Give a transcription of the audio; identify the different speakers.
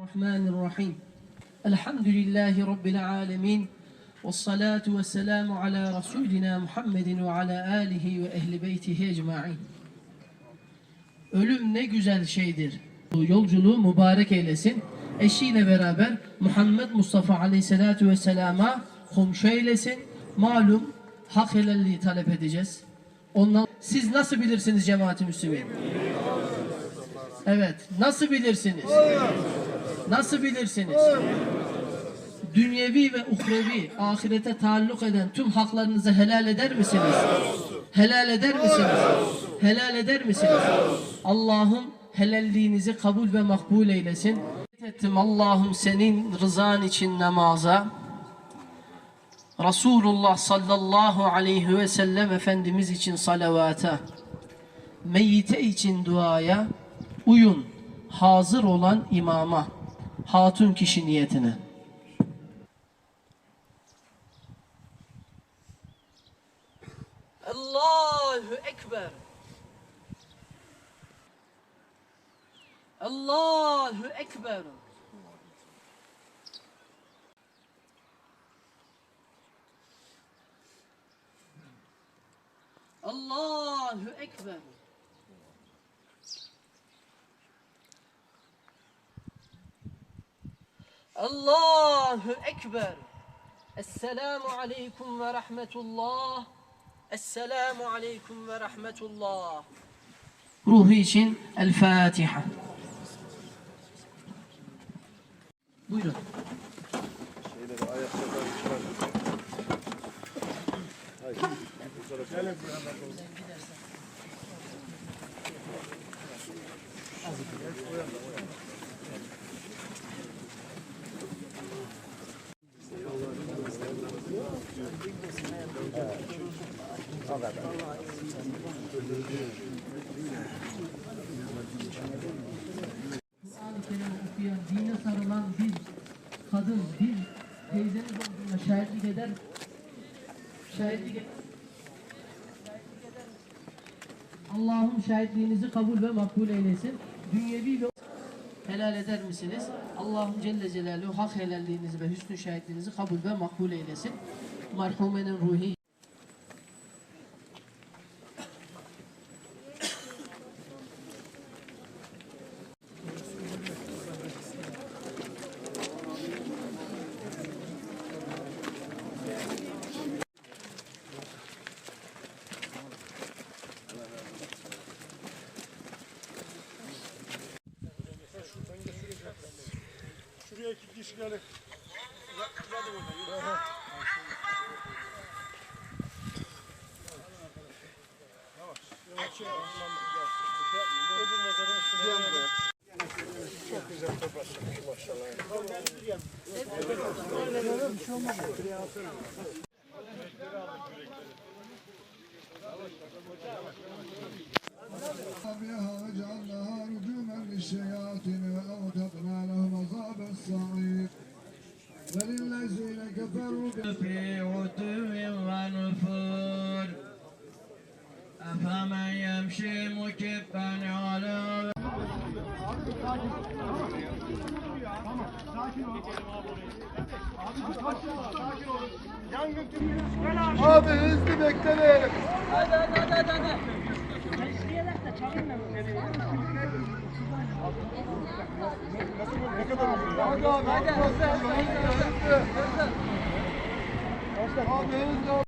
Speaker 1: الرحمن الرحيم الحمد لله رب العالمين والصلاة والسلام على رسولنا محمد وعلى آله وأهل بيته أجمعين Ölüm ne güzel şeydir. Bu yolculuğu mübarek eylesin. Eşiyle beraber Muhammed Mustafa Aleyhisselatü Vesselam'a komşu eylesin. Malum hak helalliği talep edeceğiz. Ondan siz nasıl bilirsiniz cemaati Müslümin? Evet. Nasıl bilirsiniz? Nasıl bilirsiniz? Dünyevi ve uhrevi, ahirete taalluk eden tüm haklarınızı helal eder misiniz? Helal eder misiniz? Helal eder misiniz? Allah'ım helalliğinizi kabul ve makbul eylesin. Ettim Allah'ım senin rızan için namaza. Resulullah sallallahu aleyhi ve sellem Efendimiz için salavata. Meyyite için duaya. Uyun hazır olan imama. Hatun kişi niyetine. Allahu Ekber. Allahu Ekber. Allahu Ekber. الله أكبر. السلام عليكم ورحمة الله. السلام عليكم
Speaker 2: ورحمة الله. روحيش الفاتحة.
Speaker 1: بيرو. Kerim okuyan, dine sarılan bir kadın, bir teyzeniz olduğuna şahitlik eder. Şahitlik eder. Allah'ım şahitliğinizi kabul ve makbul eylesin. Dünyevi ve helal eder misiniz? Allah'ım Celle Celaluhu hak helalliğinizi ve hüsnü şahitliğinizi kabul ve makbul eylesin. Merhumenin ruhi
Speaker 2: Şuraya iki kişi gelin. Çok güzel toplatmış maşallah.
Speaker 3: أفمن يمشي مكبا على
Speaker 2: Abi hızlı beklemeyelim. Ne kadar oluyor? Hadi abi hadi hızlı hızlı hızlı. Abi hızlı